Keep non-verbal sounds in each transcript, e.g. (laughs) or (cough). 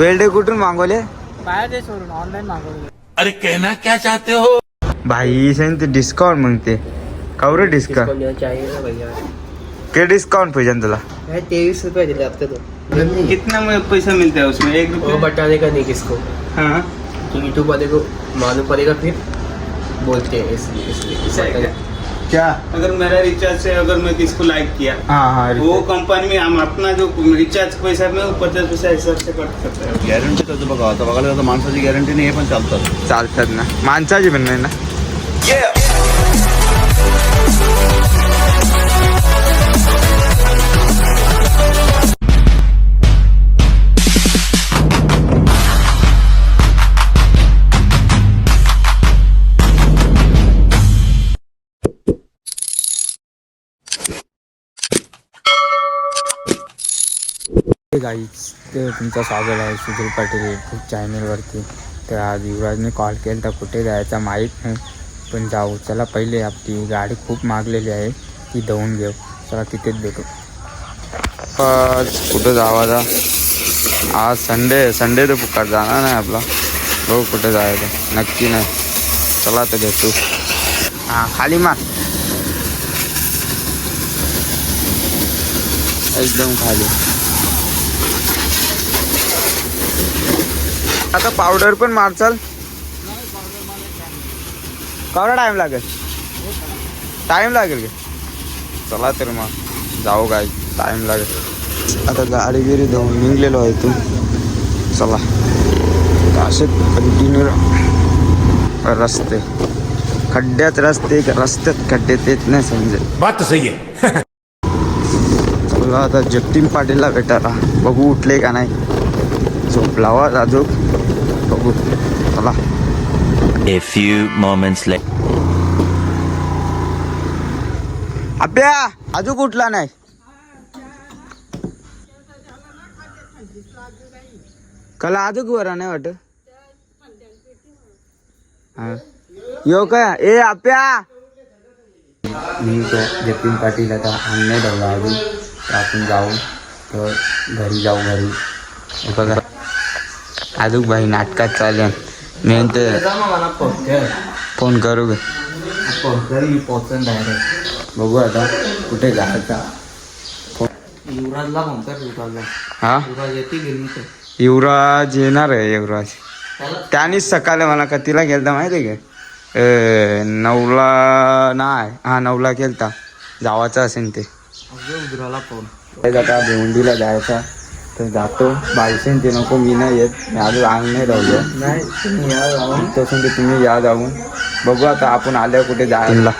Velde कुठून मागवले? बाहेर देशवरून ऑनलाईन मागवले. अरे कहना क्या चाहते हो? भाई ते डिस्काउंट मगते कवर डिस्काउंट चाहिए भैया. के डिस्काउंट पाहिजे तुला? तेईस रुपये दिले हफ़्ते तो. कितना में पैसा मिलता है उसमें? एक वो रुपये बताने का नहीं किसको? हाँ तो यूट्यूब वाले को मालूम पड़ेगा फिर. बोलते हैं इसलिए इसलिए क्या? अगर मेरा रिचार्ज से अगर मैं किसको लाइक किया हाँ हाँ वो कंपनी में हम अपना जो रिचार्ज पैसा में वो पचास पैसा हिसाब से कट सकता है। गॅरंटी त्याचं बघा आता बघायला तर माणसाची गॅरंटी नाही हे पण चालतात चालतात ना। माणसाची पण नाही ना? गाईच ते तुमचं स्वागत आहे सुधीर पाटील यूट्यूब चॅनलवरती तर आज युवराजने कॉल केला तर कुठे जायचा माहीत नाही. पण जाऊ चला पहिले आपली गाडी खूप मागलेली आहे ती धुवून घेऊ. चला तिथेच भेटू. कुठं जावा जा? आज संडे संडे तर फुकट जाणार नाही आपला. हो कुठे जायचं. नक्की नाही. चला तर भेटू. हां खाली मार. एकदम खाली. आता पावडर पण मारचाल? केवढा टाइम लागेल? टाइम लागेल का? चला तर मग जाऊ काय टाइम लागेल. आता गाडी बिरी धुवून निघलेलो आहे तू चला. असे कंटिन्यू रस्ते. खड्ड्यात रस्ते का रस्त्यात खड्डे तेच नाही समजेल. बात तो सही है चला आता जगदीन पाटीलला भेटायला. बघू उठले का नाही. झोपला वा राजू बघू. चला. A few moments later. अभ्या अजून कुठला नाही? कला अजून बरा नाही वाटत? हा. यो काय? ए आप्या मी तो जतीन पाटील आता आणणे ठेवला अजून तर आपण जाऊ तर घरी जाऊ घरी. बघा. अजून भाई नाटकात चालेल. मी तर फोन कर पोहोचन डायरेक्ट बघू आता कुठे जायचा? युवराजला फोन कर युवराजला. हा? युवराज येते युवराज येणार आहे युवराज. त्यानेच सकाळी मला कतीला गेलता माहिती आहे का? अ, नऊला नाही हा नऊला गेलता. जावाचा असेल ते. फोन. भिवंडीला जायचा. तर जातो. बायसेन ते नको मी नाही येत. मी अजून अंग नाही राहलो. नाही तुम्ही या जाऊन तसं ते तुम्ही या जाऊन बघू आता आपण आल्यावर कुठे जायला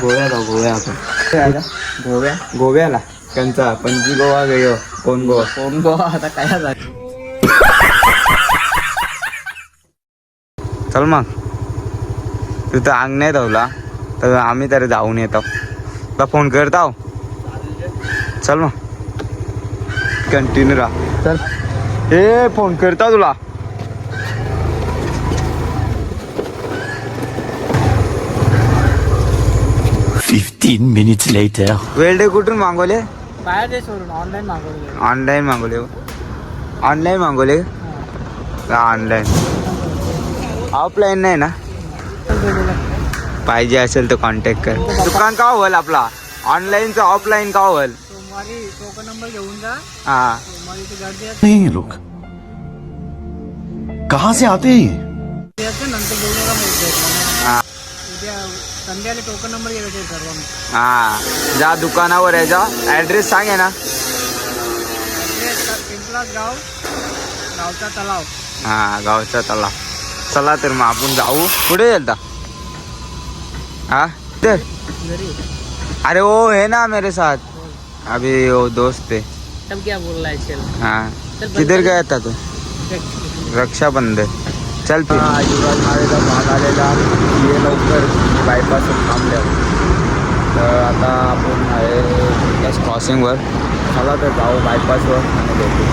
गोव्या जाऊ गोव्या आपण. गोव्या? गोव्याला. त्यांचा. पणजी गोवा गयो कोण गोवा? फोन गोवा? आता काय झालं? चल मग. तू तर अंग नाही धावला तर आम्ही तरी जाऊन येतो. तुला फोन करता. चल मग. कंटिन्यू राहा. चल. ए फोन करता तुला. Fifteen minutes later. वेल्डे कुठून मागवले? बाहेर देशवरून ऑनलाईन मागवले. ऑनलाईन मागवले ऑनलाईन मागवले? ऑनलाईन ऑफलाईन नाही ना? पाहिजे असेल तर कॉन्टॅक्ट कर. दुकान का होईल आपला? ऑनलाईनचं ऑफलाईन का होईल सोमवारी टोकन नंबर घेऊन जा. हा. सोमवारी इथे गर्दी असते नहीं ये लोग. कहाँ से आते हैं ये? नंतर बोलून भेटलं हा. उद्या संध्याकाळी टोकन नंबर घ्यायचे हा. ज्या दुकानावर आहे जा. ऍड्रेस सांगे ना. पिंपलाच गाव गावचा तलाव. हा गावचा तलाव. चला तर मग आपण जाऊ. कुठे गेलता? हा? ते घरी. अरे वो है ना मेरे साथ. अभी वो दोस्त है तब क्या बोल रहा है चल। हाँ। किधर गया था तू? रक्षाबंधन। चल फिर। युवराज मारेचा भाग आलेला ये लवकर बायपास थांबल्या तर आता आपण आहे त्याच क्रॉसिंगवर चला तर जाऊ बायपासवर आणि भेटू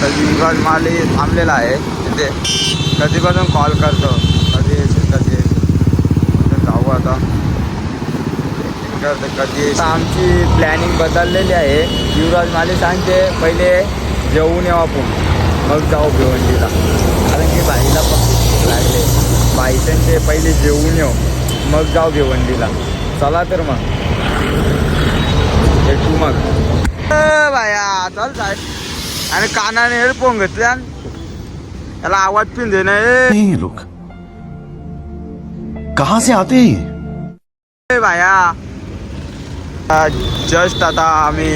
तर युवराज माले थांबलेला आहे तिथे कधीपासून कॉल करतो कधी येशील कधी येशील तर जाऊ आता। करते कधी येशील. आमची प्लॅनिंग बदललेली आहे. युवराज माले सांगते पहिले जेवून येऊ आपण मग जाऊ भिवंडीला. कारण की बाईला पक्की भूक लागले. बाईचे पहिले जेवून येऊ मग जाऊ भिवंडीला. चला तर मग. भेटू मग. बाया चल साहेब. आणि कानाने हेडफोन घेतले त्याला आवाज पिन दे ना ये लोग कहां से आते हैं ये? ए बाया जस्ट आता आम्ही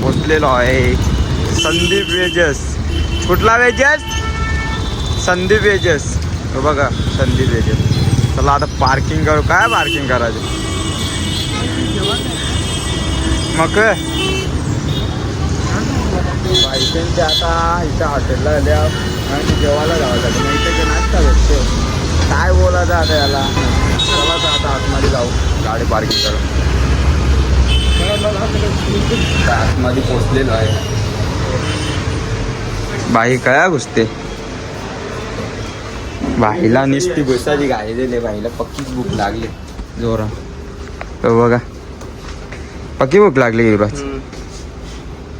पोचलेलो आहे संदीप वेजस कुठला वेजस संदीप वेजस हो बघा संदीप वेजस चला आता पार्किंग करू. काय पार्किंग करायचं? मग बायकांचे आता इथं हॉटेलला आल्या आणि जेवायला जावं लागेल. मग इथे नाश्ता भेटतो काय बोलायचं आता याला? चला आता आतमध्ये जाऊ. गाडी पार्किंग करू आतमध्ये पोचलेलो आहे. बाई कया घुसते बाईला नुसती घुसाची गाडी दिली बाईला. पक्कीच भूक लागली. जोरा तो बघा. पक्की भूक लागली युवराज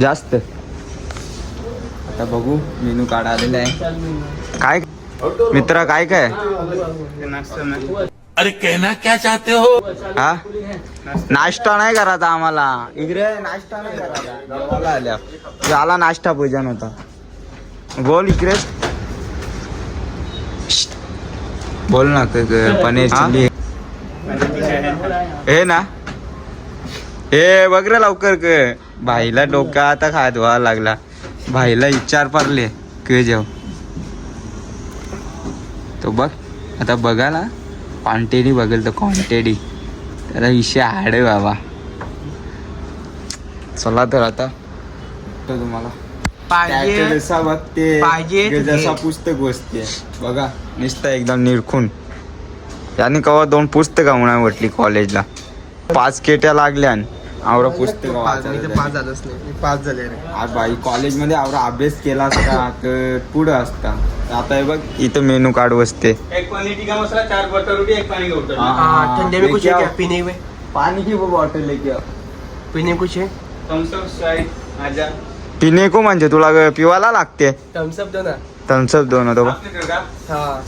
जास्त. आता बघू मेनू कार्ड आलेला आहे. काय मित्रा काय काय? अरे कहना क्या चाहते हो? हा? नाश्ता नाही करायचा आम्हाला. इकडे नाश्ता नाही करायचा. आल्या. झाला नाश्ता पूजन होता. बोल इकडे. बोल ना पनीर चिल्ली. हे ना. हे बघ रे लवकर क. भाईला डोका आता खात व्हायला लागला. भाईला विचार पारले के जेव. तो बघ. आता बघायला क्वांटिटी बघेल तर क्वांटिटी त्याला विषय हाड आहे बाबा. चला तर आता. तो तुम्हाला जसा बघते जसा पुस्तक बसते. बघा नुसतं एकदम निरखून. त्याने कवा दोन पुस्तकं म्हणा म्हटली कॉलेजला पाच केट्या लागल्या आवडा पुस्तक पाच पाच झालंच नाही. मी पाच झाले रे. बाई कॉलेजमध्ये आवडा अभ्यास केला असता तर पुढं असता. तर आता हे बघ इथं मेनू कार्ड बसते एक पनीर टिक्का मसाला चार बटर रोटी एक पानी का उतर हाँ। हाँ, ठंडे में कुछ है क्या। पीने में पानी की वो बॉटल लेके आओ. पीने कुछ है? थम्स अप स्प्राइट आजा. पिणे को म्हणजे तुला ग- पिवायला लागते. थम्स अप दो ना. थम्सअप दोन होतो. आपने का हाँ.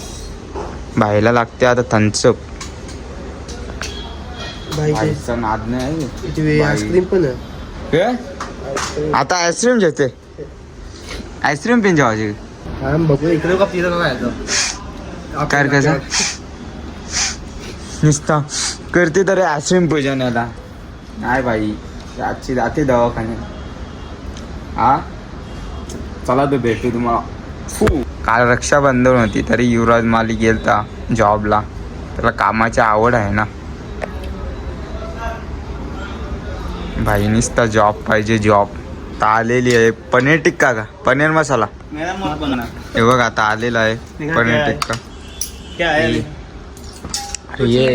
भाईला लागते आता थम्सअप भाई भाईचा नाद नाही. इथे भाई. आईस्क्रीम पण आहे? आता आईस्क्रीम घेते आईस्क्रीम पिन जेवायची बघू इकडे का पिलं काय कसं नुसता. करते तरी आईस्क्रीम पूजन याला नाही बाई. आजची जाते दवाखान्यात. हा? चला तर भेटू तुम्हाला. फू. काल रक्षाबंधन होती तरी युवराज माली गेलता जॉबला त्याला कामाची आवड आहे ना. भाई नुसता जॉब पाहिजे जॉब आता आलेली आहे पनीर टिक्का का? पनीर मसाला. हे बघ आता आलेला आहे पनीर? टिक्का. क्या है. ये.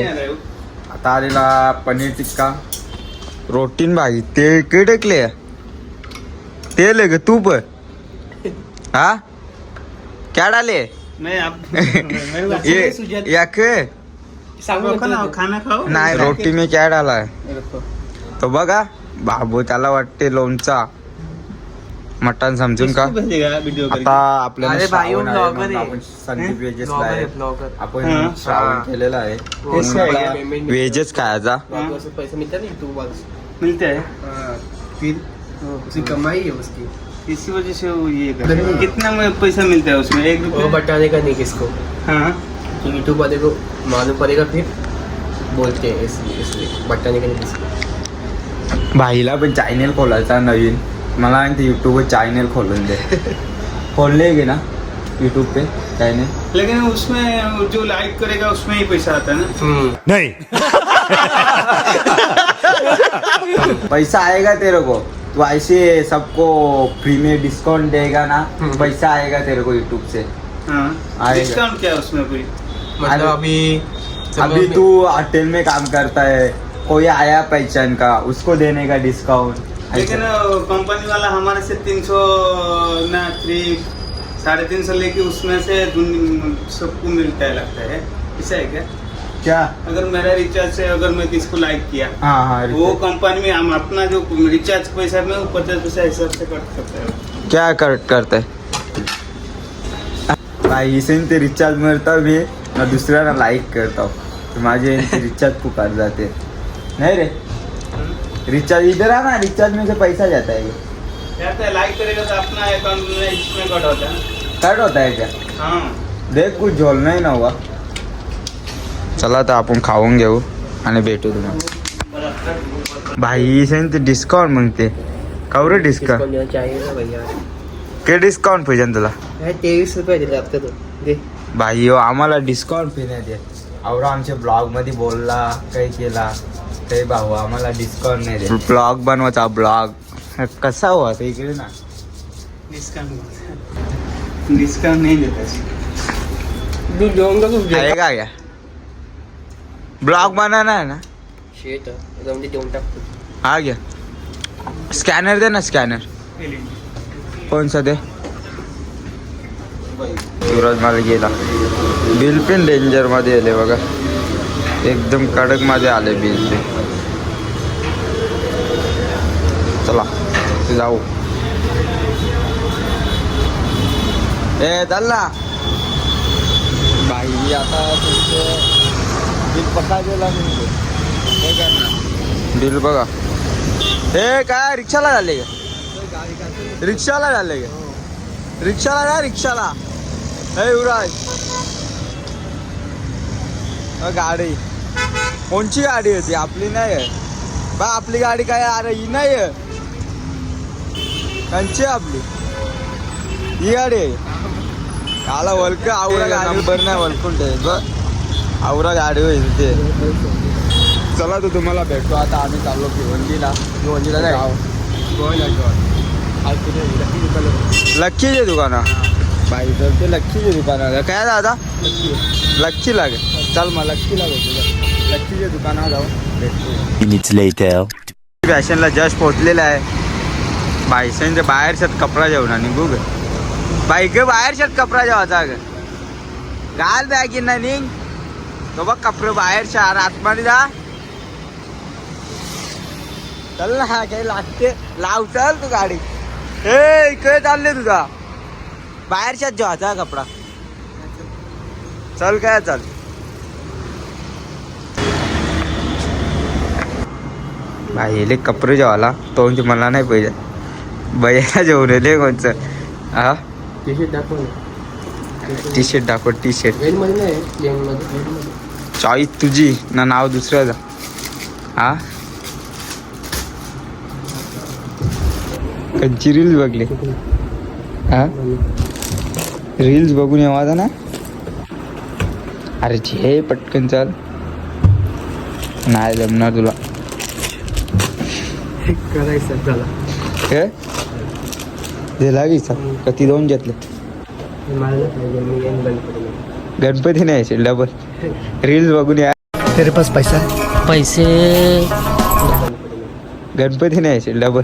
आता आलेला पनीर टिक्का. रोटीन भाई ते के टेकले तेल आहे ग तूप हा? क्या डाले ये या के सांगू खाओ ना, खाना खाओ नाही रोटी में क्या डाला है तो बघा बाबू त्याला वाटते लोणचा. मटण समजून का? आता आपल्याला अरे भाई, श्रावण आहे, vlogger म्हणून आहे. आपण संदीप आहे. आहे ब्लॉगर आपण हा. श्रावण हा. केलेला आहे. खायचा. ब्लॉगर पैसे मिलता नहीं हैं हाँ, फिर उसकी कमाई है उसकी. इसी वजह से वो ये कर रहे हैं। कितना में पैसा मिलता है उसमें? एक वो रुपये? बताने का नहीं किसको? हाँ? कि यूट्यूब वाले को मालूम पड़ेगा फिर बोलते हैं इसलिए इसलिए। बताने का नहीं किसको? भाईला पण चॅनल खोलायचा नवीन। मला ते युट्यूब चॅनल खोलून दे। (laughs) खोलले गे ना यूट्यूब पे चॅनल लेकिन उसमें जो लाइक करेगा उसमें ही पैसा आता है ना। नहीं। (laughs) पैसा आएगा तेरे को। तो ऐसे सबको फ्री में डिस्काउंट देगा ना हम्म. पैसा आएगा तेरे को यूट्यूब से। हाँ। डिस्काउंट क्या उसमें कोई मतलब अभी अभी तू होटल में काम करता है। कोई आया पहचान का उसको देने का डिस्काउंट लेकिन कंपनी वाला हमारे से तीन सौ ना थ्री साढ़े तीन सौ लेके उसमें से सबको मिलता है लगता है। ऐसा है क्या? क्या? अगर मेरा रिचार्ज से अगर मैं किसको लाइक किया हाँ हाँ वो कंपनी में हम अपना जो रिचार्ज पैसा में पचास पैसा हिसाब से कट करता है। क्या कर करते? भाई इसे ते रिचार्ज मारता मी ना लाईक करता तर माझे रिचार्ज पुकार जाते नाही रे. रिचार्ज इधर आ ना रिचार्ज में से पैसा जाता है ये. कहते हैं लाइक करेगा तो अपना अकाउंट में इसमें कट होता है कट होता है क्या हाँ. देख कुछ झोल नाही ना हुआ. चला तर आपण खाऊन घेऊ आणि भेटू तुम्हाला भाई इसे ते डिस्काउंट मागते कवरे डिस्काउंट डिस्काउंट देना चाहिए ना भैया. के डिस्काउंट पाहिजे तुला? तेवीस रुपये दिले तो. भाई हो आम्हाला डिस्काउंट पिण्यात येत आवडा आमच्या ब्लॉगमध्ये बोलला काही केला. ते भाऊ आम्हाला डिस्काउंट नाही दे ब्लॉग बनवायचा ब्लॉग कसा हुआ ते इकडे ना. डिस्काउंट डिस्काउंट नहीं देता आहे का क्या ब्लॉग बनाना है ना? शेट जाऊन ते देऊन टाकतो. हा घ्या स्कॅनर दे ना स्कॅनर कोण सा दे? सूरज मला गेला. बिल पण डेंजर मध्ये आले बघा. एकदम कडक मध्ये आले बिल ते. जाऊ. ए चल ना बाई आता तुमचं बिल पका गेला हे करणार बिल बघा. हे काय रिक्षाला झाले का? रिक्षाला झाले का? रिक्षाला ना रिक्षाला. हे युवराज. गाडी. कोणची गाडी होती? आपली नाही आहे बा आपली गाडी काय अरे ही नाही आहे कंची आपली. ही गाडी आहे. आला वलक आवरा गाडी नंबर नाही वलकून आवरा गाडी होईल ते. चला तर तुम्हाला भेटतो आता आम्ही चाललो भिवंडीला भिवंडीला लक्कीचे दुकान बाई तर ते लक्कीचे दुकान काय दादा? लक्की. लागेल चल मग लक्की लागेल लक्कीचे दुकानात जाऊ. भेटतो. फॅशनला जस्ट पोहोचलेला आहे. बाईसांच्या बाहेर शेत कपडा जेवणा निघू ग बाई ग बाहेर शेत कपडा जेवायचा ग. घाल बॅगी ना निघ. तो बघ कपडे बाहेर शहर आतमध्ये जा. चल ना काही लागते. लाव चल तू गाडी. ए इकडे चालले तुझा. बाहेर शेत जेवायचा कपडा. चल काय चल. भाई कपडे जेवायला. तो मला नाही पाहिजे. भैयाला जेवण येले कोणचं. हा टी शर्ट दाखव टी शर्ट दाखव टी शर्ट चॉईस तुझी ना नाव दुसऱ्याचं हा कंची रील्स बघले? हा रील्स बघून येवा ना? अरे झे पटकन चाल. नाही जमणार तुला. करायचं काय ते लागायचा कधी दोन घेतले मला नाही पाहिजे मी येईन गणपतीमध्ये गणपती नाही असेल डबल रील्स बघून या. तेरे पास पैसा? पैसे. गणपती नाही असेल डबल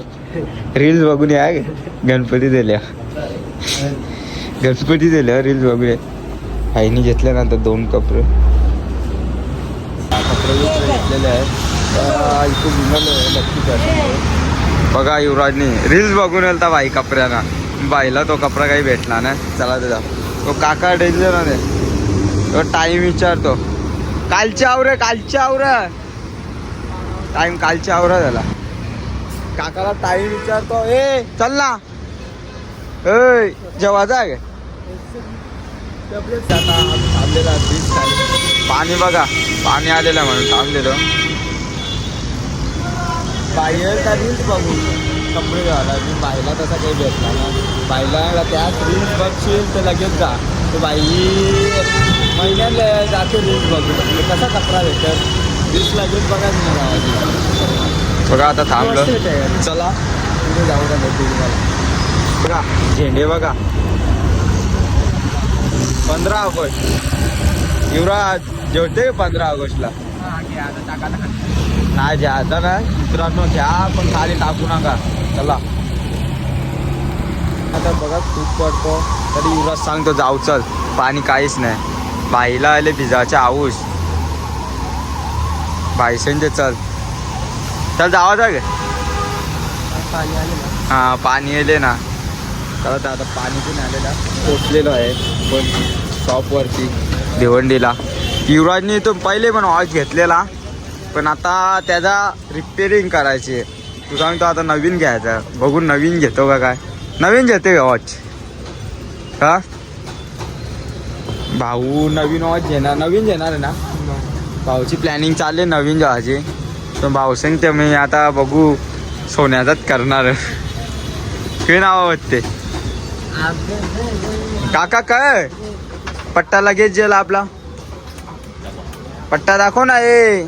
रील्स बघून या. गणपती दिल्या. गणपती दिल्या रील्स बघून या. आईने घेतल्यानंतर दोन कपडे. कपडे घेतलेले आहेत. आता इथून निघालो नक्की बघा युवराजनी. रील्स बघून येलता बाई कपड्याना बाईला तो कपडा काही भेटला ना चला त्याचा तो काका डेंजर आहे तो टाईम विचारतो. कालच्या आवर कालच्या आवर टाईम कालच्या आवरा झाला काकाला टाईम विचारतो ए चल ना. ए जेव्हा जा थांबलेला पाणी बघा. पाणी आलेलं आहे म्हणून थांबलेलो. बाहेर त्या रील्स बघू कपडे घाला मी बाईला तसा काही भेटला ना बाईला त्याच रील्स बघशील तर लगेच जा. तर बाई महिन्याला जाते रील्स बघू म्हणजे कसा कपडा भेटत रील्स लगेच बघाच नाही बघा आता थांबलो. चला. पुढे जाऊ का भेटू तुम्हाला? बघा झेंडे बघा. पंधरा ऑगस्ट. युवराज जेवते पंधरा ऑगस्टला? नाही घ्या आता ना मित्रांनो घ्या पण खाली टाकू नका. चला. आता बघा खूप पडतो. तरी युवराज सांगतो जाऊ चल. पाणी काहीच नाही. बाईला आले भिजाचे आऊस बाईसेंचे चल. चल जावा जा गे पाणी आले ना. हा पाणी येले ना तर आता आता पाणी पण आलेला पोचलेलो आहे पण शॉपवरती भिवंडीला. युवराजने तो पहिले पण वॉच घेतलेला. पण आता त्याचा रिपेरिंग करायची. आहे तू सांगतो आता नवीन घ्यायचा. बघून नवीन घेतो का काय? नवीन घेते का वॉच का भाऊ नवीन वॉच घेणार. नवीन घेणार आहे ना? भाऊची प्लॅनिंग चालली नवीन घ्यायची तर भाऊ सांगते मी आता बघू सोन्याचाच करणार हे नाव वाटते काका काय? पट्टा लगेच जेल आपला. पट्टा दाखव ना ए.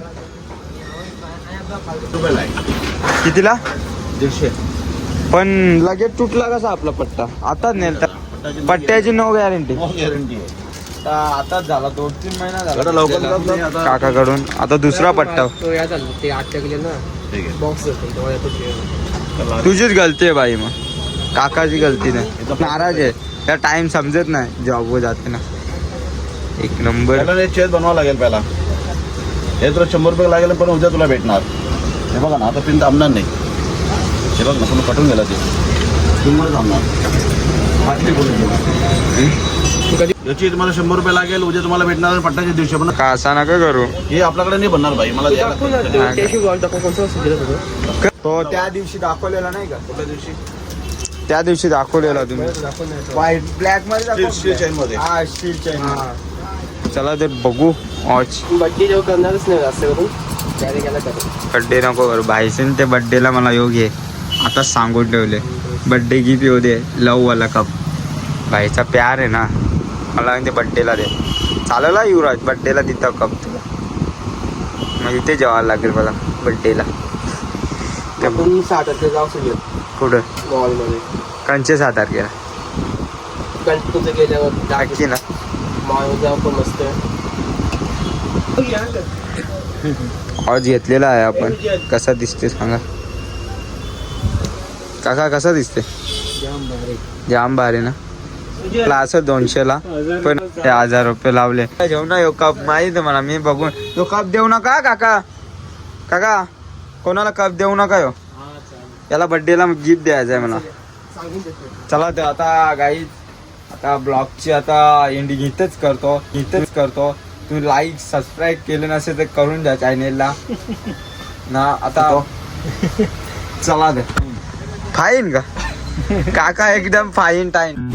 कितीला? दीडशे. पण लगेच तुटला कसा आपला पट्टा? आताच नेलता पट्ट्याची नो गॅरंटी गॅरंटी आहे. आताच झाला दोन तीन महिना लवकर आता काकाकडून. आता दुसरा पट्टा. तो या झालं ते आठच्या गेले ना ठीक आहे. बॉक्स तेव्हा येतो. ते. चला. तुझीच गलती आहे बाई मग. काकाची गलती नाही. नाराज आहे. त्या टाइम समजत नाही जॉबवर जाते ना. एक नंबर बनवावं लागेल पहिला. हे तुला शंभर रुपये लागेल पण उद्या तुला भेटणार. हे बघा ना आता पिन थांबणार नाही. हे बघ ना पुन्हा कटून गेला ते. थांबणार याची तुम्हाला शंभर रुपये लागेल उद्या तुम्हाला भेटणार पट्टाच्या दिवशी. पण का असा नका करू. हे आपल्याकडे नाही बनणार भाई मला. ते- त्या दिवशी? दाखवलेला नाही का? कुठल्या दिवशी? त्या दिवशी दाखवलेला तुम्ही. व्हाईट ब्लॅकमध्ये. हा स्टील चेन चला ते बघू. वॉच बड्डे जेव्हा करणारच नाही जास्त करून. बड्डे नको करू. भाईसेन ते बड्डेला मला योग आहे आता सांगून ठेवले. बड्डे गिफ्ट येऊ दे. लव वाला कप भाईचा प्यार आहे ना. मला ते बड्डेला दे. चालेल हा युवराज बड्डेला तिथं कप तुला. मग इथे जेवायला लागेल मला बड्डेला आपण जाऊ कुठं? मॉलमध्ये कंचे सात तारखेला. गणपतीचं गेल्यावर? टाकी ना. मॉल जाऊ पण मस्त. (laughs) हॉज घेतलेला आहे आपण. कसा दिसते सांगा. काका कसा दिसते जाम भारी ना. क्लास असं दोनशेला. पण ते हजार रुपये लावले. घेऊ ना यो कप माहीत मला. मी बघून. यो कप देऊ नका काका. काका कोणाला कप देऊ नका यो? याला बड्डेला गिफ्ट द्यायचं आहे मला. चला ते आता गाई आता ब्लॉगची आता एंडिंग इथेच करतो. इथेच करतो. तू लाईक सबस्क्राईब केलं नसेल तर करून द्या चॅनेलला ना आता चला दे. फाईन का? काका एकदम फाईन टाईम